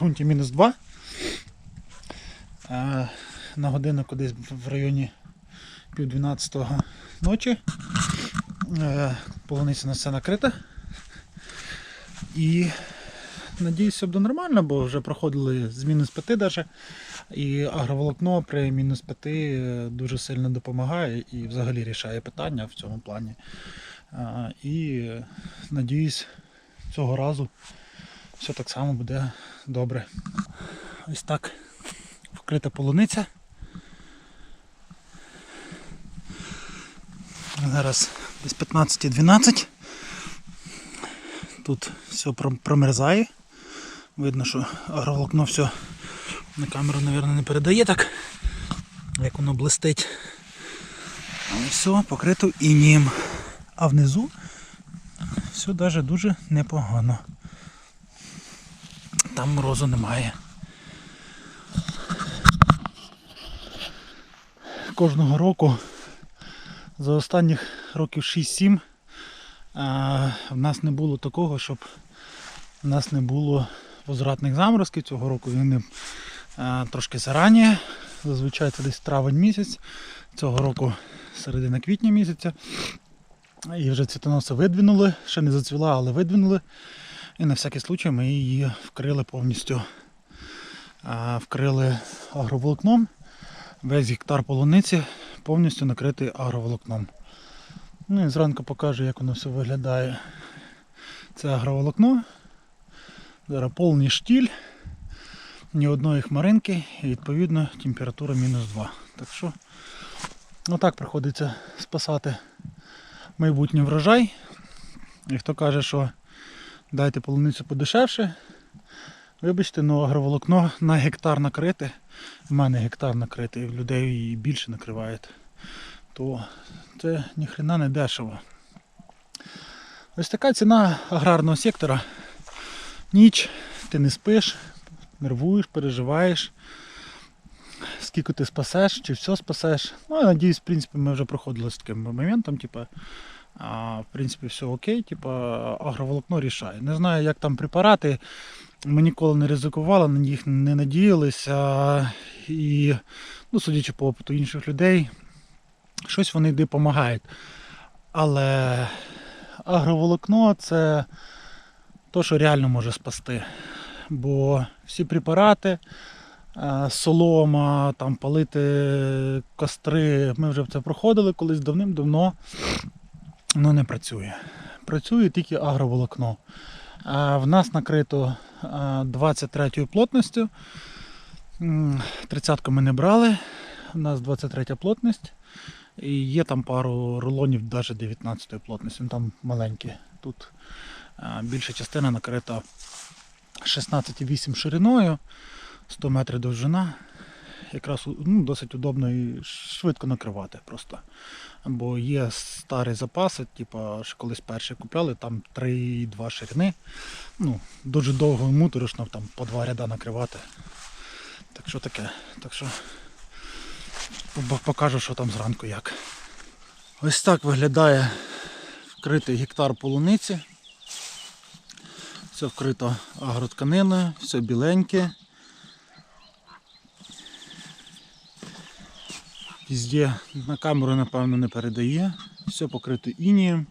ґрунті мінус 2. Е, На годиннику десь в районі пів 12 ночі. Е, Полуниця на все накрита. І надіюсь, все буде нормально, бо вже проходили з мінус 5 даже. І агроволокно при мінус 5 е, дуже сильно допомагає і взагалі рішає питання в цьому плані. І надіюсь, цього разу все так само буде добре. Ось так вкрита полуниця. Зараз десь 15-12. Тут все промерзає. Видно, що агроволокно все на камеру, мабуть, не передає так, як воно блистить. Але все покрито інієм. А внизу все навіть дуже непогано. Там морозу немає. Кожного року за останніх років 6-7 в нас не було такого, щоб в нас не було возвратних заморозків. Цього року вони трошки зарані. Зазвичай це десь травень місяць. Цього року середина квітня місяця. І вже цвітоноси видвинули, ще не зацвіла, але видвинули. І на всякий случай ми її вкрили повністю. Вкрили агроволокном. Весь гектар полуниці повністю накритий агроволокном. Ну і зранку покажу, як воно все виглядає. Це агроволокно. Зараз повний штіль, ні одної хмаринки і відповідно температура мінус 2. Так що отак приходиться спасати майбутній врожай. І хто каже, що дайте полуницю подешевше. Вибачте, ну агроволокно на гектар накрите. В мене гектар накритий, людей і більше накривають. То це ніхрена не дешево. Ось така ціна аграрного сектора. Ніч, ти не спиш, нервуєш, переживаєш. Скільки ти спасеш, чи все спасеш. Ну, я надіюсь, в принципі, ми вже проходили з таким моментом, типу, а, в принципі, все окей, типу, агроволокно рішає. Не знаю, як там препарати. Ми ніколи не ризикували, на них не надіялися. І, ну, судячи по опиту інших людей, щось вони допомагають. Але агроволокно це то, що реально може спасти. Бо всі препарати, е, солома, там палити костри, ми вже це проходили колись давним-давно. Воно не працює. Працює тільки агроволокно. В нас накрито а, 23 плотністю. 30 ми не брали. У нас 23 плотність. І є там пару рулонів навіть 19 плотності. Ну, там маленькі. Тут більша частина накрита 16,8 шириною, 100 метрів довжина. Якраз ну, досить удобно і швидко накривати просто. Бо є старі запаси, типу, колись перші купляли, там 3,2 ширини. Ну, дуже довго і муторошно там по два ряда накривати. Так що таке. Так що покажу, що там зранку як. Ось так виглядає вкритий гектар полуниці. Все вкрито агротканиною, все біленьке. Везде на камеру, напевно, не передає. Все покрито інієм.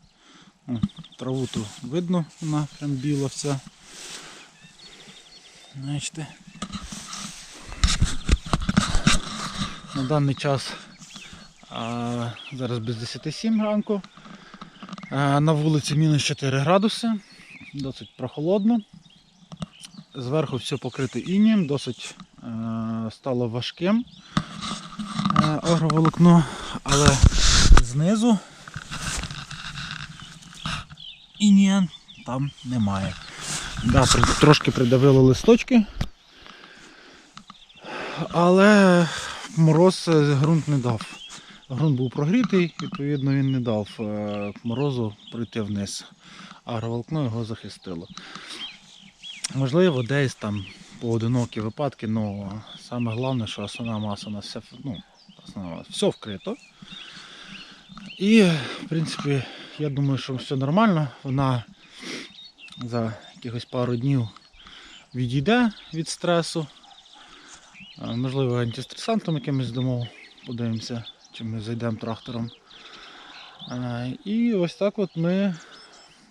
Траву тут видно, вона прям біла вся. Бачите. На даний час а, зараз без 10-7 ранку. А, на вулиці мінус 4 градуси. Досить прохолодно. Зверху все покрито інієм, досить е, стало важким агроволокно, але знизу інія там немає. Да, трошки придавило листочки, але мороз е, ґрунт не дав. Ґрунт був прогрітий, відповідно він не дав е, морозу пройти вниз. Агроволокно його захистило. Можливо, десь там поодинокі випадки, але саме головне, що основна маса у нас вся, ну, основна все вкрито. І, в принципі, я думаю, що все нормально. Вона за якихось пару днів відійде від стресу. Можливо, антистресантом якимось дамо, подивимося, чи ми зайдемо трактором. І ось так от ми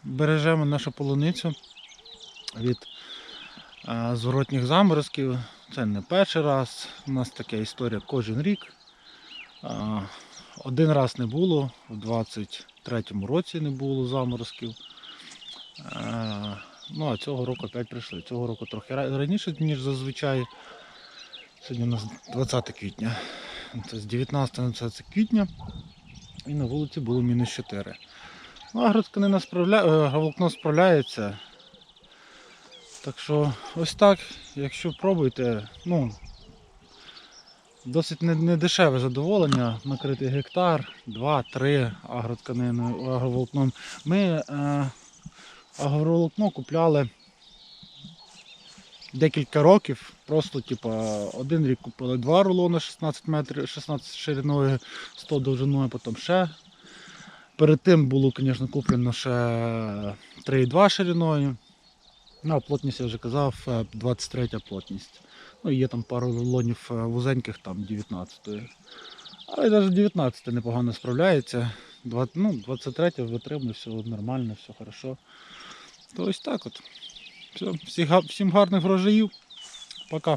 бережемо нашу полуницю від зворотніх заморозків. Це не перший раз. У нас така історія кожен рік. Один раз не було, у 23-му році не було заморозків. Е, Ну, а цього року опять прийшли. Цього року трохи раніше, ніж зазвичай. Сьогодні у нас 20 квітня. Це з 19 на 20 квітня. І на вулиці було мінус 4. Ну, агротканина справля... е, справляється. Так що ось так, якщо пробуйте, ну, досить не, не задоволення накрити гектар, 2-3 агротканиною, агроволокном. Ми е, агроволокно купляли декілька років. Просто типу, один рік купили два рулони 16 метрів, 16 шириною, 100 довжиною, потім ще. Перед тим було, звісно, куплено ще 3,2 шириною. Ну, плотність, я вже казав, е, 23 плотність. Ну, є там пару рулонів е, вузеньких, там 19-ї. Але навіть 19 непогано справляється. 20, Ну, 23 витримує, все нормально, все хорошо. То ось так от. Все, всім гарних врожаїв. Пока.